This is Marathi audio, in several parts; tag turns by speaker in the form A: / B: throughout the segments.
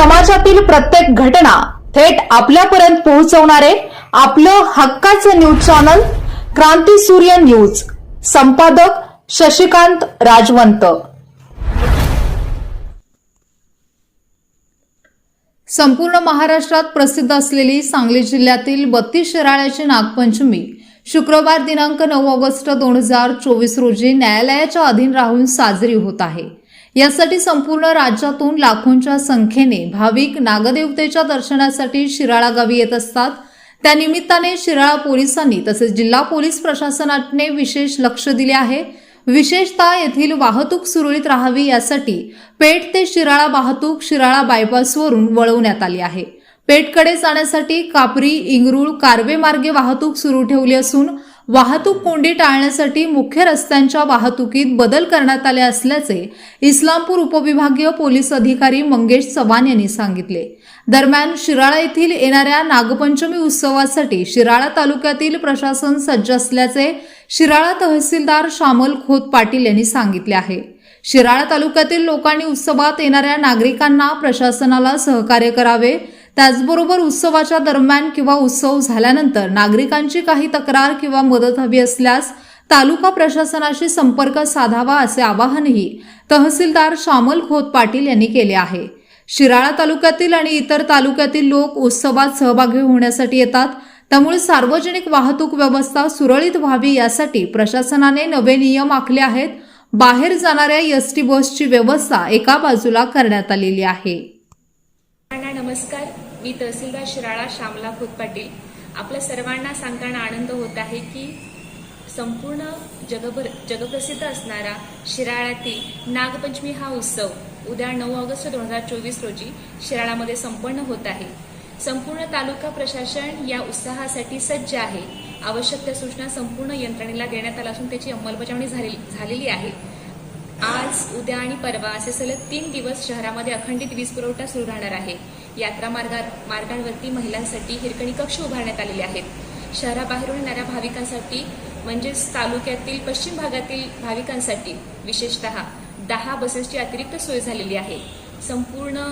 A: समाजातील प्रत्येक घटना थेट आपल्यापर्यंत पोहोचवणारे आपलं हक्काचं न्यूज चॅनल क्रांती सूर्य न्यूज. संपादक शशिकांत राजवंत. संपूर्ण महाराष्ट्रात प्रसिद्ध असलेली सांगली जिल्ह्यातील बत्तीस शराळ्याची नागपंचमी शुक्रवार दिनांक नऊ ऑगस्ट दोन हजार चोवीस रोजी न्यायालयाच्या अधीन राहून साजरी होत आहे. यासाठी संपूर्ण राज्यातून लाखोंच्या संख्येने भाविक नागदेवतेच्या दर्शनासाठी शिराळा गावी येत असतात. त्यानिमित्ताने शिराळा पोलिसांनी तसेच जिल्हा पोलीस प्रशासनाने विशेष लक्ष दिले आहे. विशेषतः येथील वाहतूक सुरळीत राहावी यासाठी पेठ ते शिराळा वाहतूक शिराळा बायपासवरून वळवण्यात आली आहे. पेठकडे जाण्यासाठी कापरी इंगरुळ कार्वे मार्गे वाहतूक सुरू ठेवली असून वाहतूक कोंडी टाळण्यासाठी मुख्य रस्त्यांच्या वाहतुकीत बदल करण्यात आले असल्याचे इस्लामपूर उपविभागीय पोलीस अधिकारी मंगेश चव्हाण यांनी सांगितले. दरम्यान शिराळा येथील येणाऱ्या नागपंचमी उत्सवासाठी शिराळा तालुक्यातील प्रशासन सज्ज असल्याचे शिराळा तहसीलदार श्यामल खोत पाटील यांनी सांगितले आहे. शिराळा तालुक्यातील लोकांनी उत्सवात येणाऱ्या नागरिकांना प्रशासनाला सहकार्य करावे त्याचबरोबर उत्सवाच्या दरम्यान किंवा उत्सव झाल्यानंतर नागरिकांची काही तक्रार किंवा मदत हवी असल्यास तालुका प्रशासनाशी संपर्क साधावा असे आवाहनही तहसीलदार श्यामल खोत पाटील यांनी केले आहे. शिराळा तालुक्यातील आणि इतर तालुक्यातील लोक उत्सवात सहभागी होण्यासाठी येतात. त्यामुळे सार्वजनिक वाहतूक व्यवस्था सुरळीत व्हावी यासाठी प्रशासनाने नवे नियम आखले आहेत. बाहेर जाणाऱ्या एस टी बसची व्यवस्था एका बाजूला करण्यात आलेली आहे.
B: नमस्कार. मी तहसीलदार शिराळा श्यामला खोत पाटील. आपल्या सर्वांना सांगताना आनंद होत आहे की संपूर्ण जगभर जगप्रसिद्ध असणारा शिराळ्यातील नागपंचमी हा उत्सव उद्या नऊ ऑगस्ट दोन हजार चोवीस रोजी शिराळामध्ये संपन्न होत आहे. संपूर्ण तालुका प्रशासन या उत्साहासाठी सज्ज आहे. आवश्यक त्या सूचना संपूर्ण यंत्रणेला देण्यात आल्या असून त्याची अंमलबजावणी झालेली आहे. आज उद्या आणि परवा असे सलग तीन दिवस शहरामध्ये अखंडित वीज पुरवठा सुरू राहणार आहे. यात्रा मार्गा मार्गांवरती महिलांसाठी हिरकणी कक्ष उभारण्यात आलेले आहेत. शहराबाहेरून येणाऱ्या भाविकांसाठी म्हणजेच तालुक्यातील पश्चिम भागातील भाविकांसाठी विशेषतः दहा बसेसची अतिरिक्त सोय झालेली आहे. संपूर्ण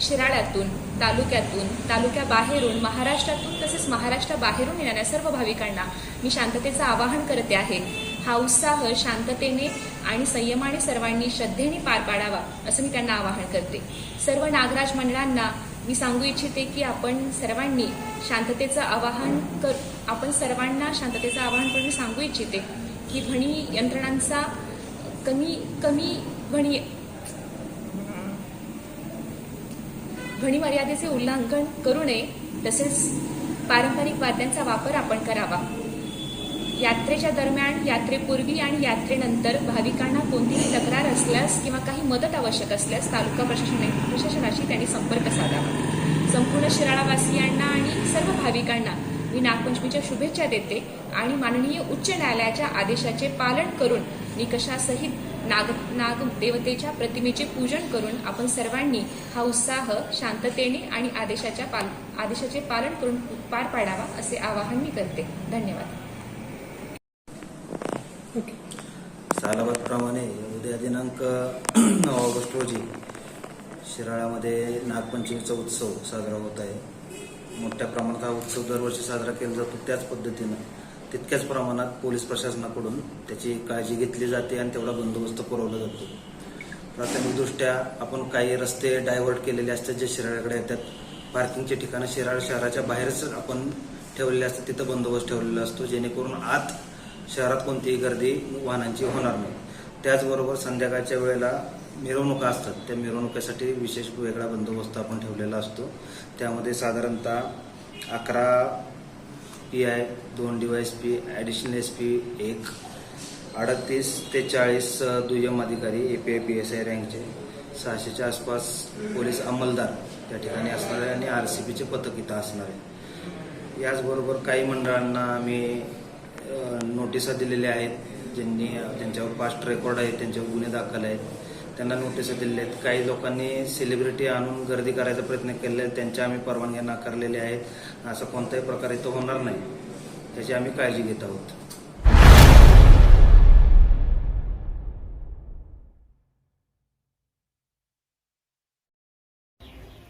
B: शिराळ्यातून तालुक्यातून तालुक्याबाहेरून महाराष्ट्रातून तसेच महाराष्ट्राबाहेरून येणाऱ्या सर्व भाविकांना मी शांततेचं आवाहन करते आहे. हा उत्साह शांततेने आणि संयमाने सर्वांनी श्रद्धेने पार पाडावा असं मी त्यांना आवाहन करते. सर्व नागराज मंडळांना मी सांगू इच्छिते की आपण सर्वांनी शांततेचं आवाहन कर आपण सर्वांना शांततेचं आवाहन करून मी सांगू इच्छिते की ध्वनी यंत्रणांचा कमी कमी ध्वनी ध्वनी मर्यादेचे उल्लंघन करू नये तसेच पारंपरिक वाद्यांचा वापर आपण करावा. यात्रेच्या दरम्यान यात्रेपूर्वी आणि यात्रेनंतर भाविकांना कोणतीही तक्रार असल्यास किंवा काही मदत आवश्यक असल्यास तालुका प्रशासन प्रशासनाशी त्यांनी संपर्क साधावा. संपूर्ण शिराळावासियांना आणि सर्व भाविकांना मी नागपंचमीच्या शुभेच्छा देते आणि माननीय उच्च न्यायालयाच्या आदेशाचे पालन करून निकषासहित नाग नाग देवतेच्या प्रतिमेचे पूजन करून आपण सर्वांनी हा उत्साह शांततेने आणि आदेशाच्या पाल आदेशाचे पालन करून पार पाडावा असे आवाहन मी करते. धन्यवाद.
C: सालाबादप्रमाणे उद्या दिनांक नऊ ऑगस्ट रोजी शिराळामध्ये नागपंचमीचा उत्सव साजरा होत आहे. मोठ्या प्रमाणात हा उत्सव दरवर्षी साजरा केला जातो त्याच पद्धतीनं. तितक्याच प्रमाणात पोलीस प्रशासनाकडून त्याची काळजी घेतली जाते आणि तेवढा बंदोबस्त पुरवला जातो. प्राथमिकदृष्ट्या आपण काही रस्ते डायव्हर्ट केलेले असतात जे शिराळ्याकडे येतात. पार्किंगचे ठिकाणं शिराळ शहराच्या बाहेरच आपण ठेवलेले असतात. तिथं बंदोबस्त ठेवलेला असतो. जेणेकरून आत शहरात कोणतीही गर्दी वाहनांची होणार नाही. त्याचबरोबर संध्याकाळच्या वेळेला मिरवणुका असतात. त्या मिरवणुकीसाठी विशेष वेगळा बंदोबस्त आपण ठेवलेला असतो. त्यामध्ये साधारणतः अकरा पी आय दोन D Y S P additional S P एक अडतीस ते चाळीस दुय्यम अधिकारी A P I P S I रँकचे सहाशेच्या आसपास पोलीस अंमलदार त्या ठिकाणी असणार आहे आणि आर सी पीचे पथक इथं असणार. आहे याचबरोबर काही मंडळांना आम्ही नोटिसा दिलेल्या आहेत. ज्यांनी ज्यांच्यावर पास्ट रेकॉर्ड आहे त्यांच्यावर गुन्हे दाखल आहेत. त्यांना नोटिसा दिलेल्या आहेत. काही लोकांनी सेलिब्रिटी आणून गर्दी करायचा प्रयत्न केलेला आहे. त्यांच्या आम्ही परवानग्या नाकारलेल्या आहेत. असं कोणत्याही प्रकारे तो होणार नाही. त्याची आम्ही काळजी घेत आहोत.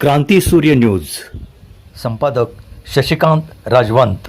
D: क्रांती सूर्य न्यूज. संपादक शशिकांत राजवंत.